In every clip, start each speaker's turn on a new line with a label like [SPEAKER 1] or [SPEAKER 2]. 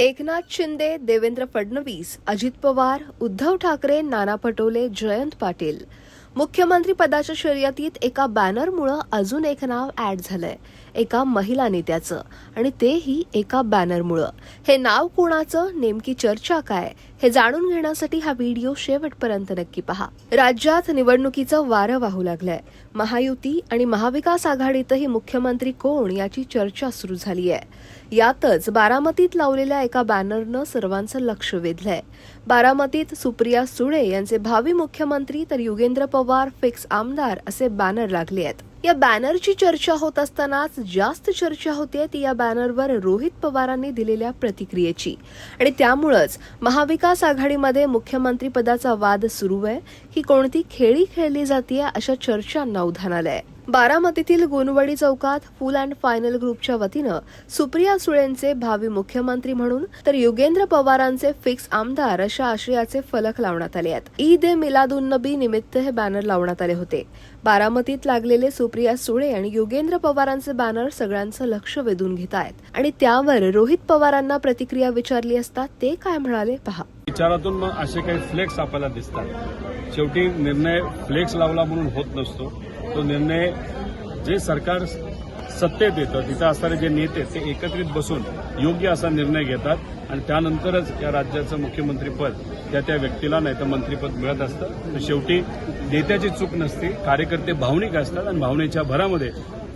[SPEAKER 1] एकनाथ शिंदे देवेंद्र फडणवीस अजित पवार उद्धव ठाकरे नाना पटोले जयंत पाटील. मुख्यमंत्री पदाच्या शर्यतीत एका बॅनरमुळं अजून एक नाव ऍड झालंय. एका महिला नेत्याचं. आणि तेही एका बॅनरमुळं. हे नाव कोणाचं? नेमकी चर्चा काय? हे जाणून घेण्यासाठी हा व्हिडिओ शेवटपर्यंत नक्की पहा. राज्यात निवडणुकीचं वारं वाहू लागलंय. महायुती आणि महाविकास आघाडीतही मुख्यमंत्री कोण याची चर्चा सुरू झाली आहे यातच बारामतीत लावलेल्या एका बॅनरनं सर्वांचं लक्ष वेधलंय. बारामतीत सुप्रिया सुळे यांचे भावी मुख्यमंत्री तर युगेंद्र पवार फिक्स आमदार असे बॅनर लागले आहेत या बॅनरची चर्चा होत असतानाच जास्त चर्चा होते ती या बॅनरवर रोहित पवारांनी दिलेल्या प्रतिक्रियेची. आणि त्यामुळंच महाविकास आघाडीमध्ये मुख्यमंत्री पदाचा वाद सुरू आहे. ही कोणती खेळी खेळली जाते अशा चर्चांना उधाण आलंय. बारामतीतील गुणवडी चौकात फुल अँड फायनल ग्रुपच्या वतीनं सुप्रिया सुळेंचे भावी मुख्यमंत्री म्हणून तर युगेंद्र पवारांचे फिक्स आमदार अशा आशयाचे फलक लावण्यात आले आहेत. ईद ए मिलादुन नबी निमित्त हे बॅनर लावण्यात आले होते. बारामतीत लागलेले सुप्रिया सुळे आणि युगेंद्र पवारांचे बॅनर सगळ्यांचं लक्ष वेधून घेत आहेत. आणि त्यावर रोहित पवारांना प्रतिक्रिया विचारली असता ते काय म्हणाले पहा.
[SPEAKER 2] विचारातून मग असे काही फ्लेक्स आपल्याला दिसतात. शेवटी निर्णय फ्लेक्स लावला म्हणून होत नसतो. तो निर्णय जे सरकार सत्तेत येतं तिथं असणारे जे नेते ते एकत्रित बसून योग्य असा निर्णय घेतात आणि त्यानंतरच या राज्याचं मुख्यमंत्रीपद त्या त्या व्यक्तीला नाही तर मंत्रीपद मिळत असतं. तर शेवटी नेत्याची चूक नसते कार्यकर्ते भावनिक असतात आणि भावनेच्या भरामध्ये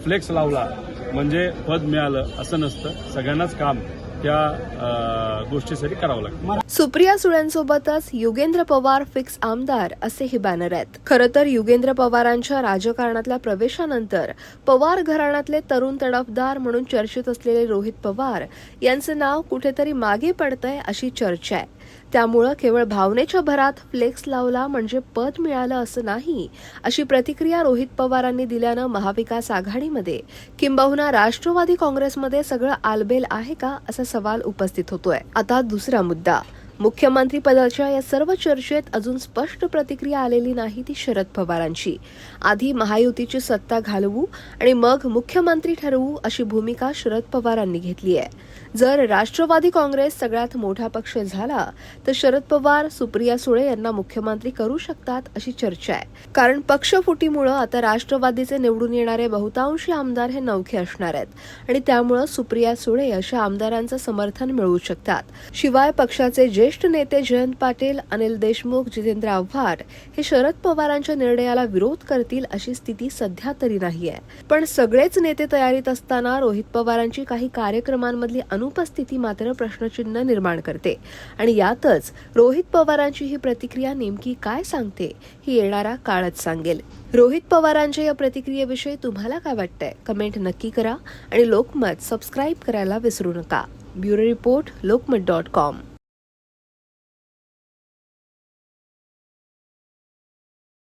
[SPEAKER 2] फ्लेक्स लावला म्हणजे पद मिळालं असं नसतं. सगळ्यांनाच काम त्या गोष्टीसाठी करावं लागतं.
[SPEAKER 1] सुप्रिया सुळ्यांसोबतच युगेंद्र पवार फिक्स आमदार असे हे बॅनर आहेत. खरं तर युगेंद्र पवारांच्या राजकारणातल्या प्रवेशानंतर पवार घराण्यातले तरुण तडफदार म्हणून चर्चेत असलेले रोहित पवार यांचं नाव कुठेतरी मागे पडतंय अशी चर्चा आहे. त्यामुळं केवळ भावनेच्या भरात फ्लेक्स लावला म्हणजे पद मिळालं असं नाही अशी प्रतिक्रिया रोहित पवारांनी दिल्यानं महाविकास आघाडीमध्ये. किंबहुना राष्ट्रवादी काँग्रेसमध्ये सगळं आलबेल आहे का असा सवाल उपस्थित होतोय. आता दुसरा मुद्दा. मुख्यमंत्री पदाच्या या सर्व चर्चेत अजून स्पष्ट प्रतिक्रिया आलेली नाही ती शरद पवारांची. आधी महायुतीची सत्ता घालवू आणि मग मुख्यमंत्री ठरवू अशी भूमिका शरद पवारांनी घेतली आहे जर राष्ट्रवादी काँग्रेस सगळ्यात मोठा पक्ष झाला तर शरद पवार सुप्रिया सुळे यांना मुख्यमंत्री करू शकतात अशी चर्चा आहे. कारण पक्षफुटीमुळं आता राष्ट्रवादीचे निवडून येणारे बहुतांशी आमदार हे नवखे असणार आहेत. आणि त्यामुळं सुप्रिया सुळे अशा आमदारांचं समर्थन मिळवू शकतात. शिवाय पक्षाचे ज्येष्ठ नेते जयंत पाटील अनिल देशमुख जितेंद्र आव्हाड हे शरद पवारांच्या निर्णयाला विरोध करतील अशी स्थिती सध्या तरी नाहीये. पण सगळेच नेते तयारीत असताना रोहित पवारांची काही कार्यक्रमांमधली अनुपस्थिती मात्र प्रश्नचिन्ह निर्माण करते. आणि यातच रोहित पवारांची ही प्रतिक्रिया नेमकी काय सांगते ही येणारा काळच सांगेल. रोहित पवारांच्या या प्रतिक्रियेविषयी तुम्हाला काय वाटतंय? कमेंट नक्की करा आणि लोकमत सबस्क्राईब करायला विसरू नका. Bureau report Lokmat dot com.